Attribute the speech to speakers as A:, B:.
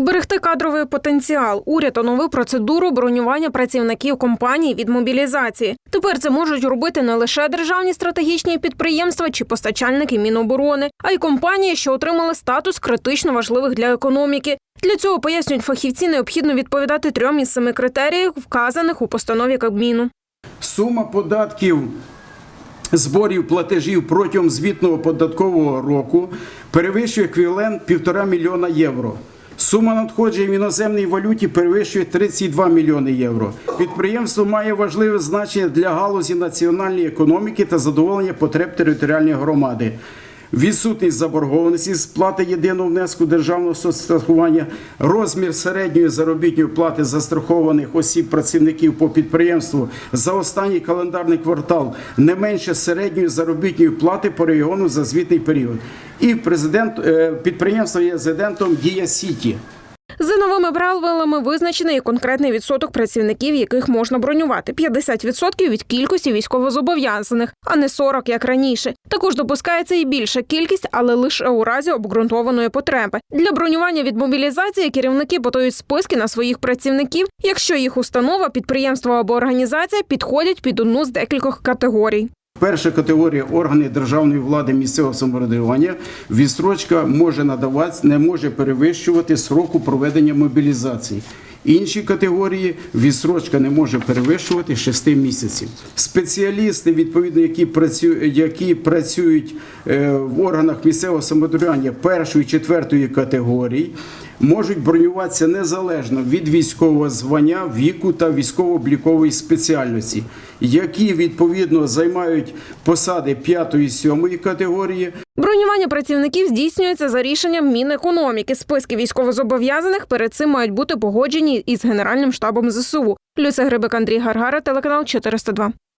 A: Вберегти кадровий потенціал. Уряд оновив процедуру бронювання працівників компаній від мобілізації. Тепер це можуть робити не лише державні стратегічні підприємства чи постачальники Міноборони, а й компанії, що отримали статус критично важливих для економіки. Для цього пояснюють фахівці, необхідно відповідати трьом із семи критеріїв, вказаних у постанові Кабміну.
B: Сума податків, зборів платежів протягом звітного податкового року перевищує еквівалент 1,5 мільйона євро. Сума надходжень в іноземній валюті перевищує 32 мільйони євро. Підприємство має важливе значення для галузі національної економіки та задоволення потреб територіальної громади. Відсутність заборгованості сплати єдиного внеску державного соцстрахування, розмір середньої заробітної плати застрахованих осіб працівників по підприємству за останній календарний квартал не менше середньої заробітної плати по регіону за звітний період. І президент е, підприємство є резидентом Дія Сіті.
A: За новими правилами визначений і конкретний відсоток працівників, яких можна бронювати 50% від кількості військовозобов'язаних, а не 40, як раніше. Також допускається і більша кількість, але лише у разі обґрунтованої потреби. Для бронювання від мобілізації керівники подають списки на своїх працівників, якщо їх установа, підприємство або організація підходять під одну з декількох категорій.
B: Перша категорія органи державної влади місцевого самоврядування відстрочка може надаватися, не може перевищувати сроку проведення мобілізації. Інші категорії відстрочка не може перевищувати 6 місяців. Спеціалісти, відповідно, які працюють, які працюють е, в органах місцевого самоврядування першої четвертої категорії, можуть бронюватися незалежно від військового звання, віку та військово-облікової спеціальності, які відповідно займають посади п'ятої сьомої категорії.
A: Бронювання працівників здійснюється за рішенням Мінекономіки. Списки військовозобов'язаних перед цим мають бути погоджені із Генеральним штабом ЗСУ. Люся Грибик, Андрій Гаргара, телеканал 402.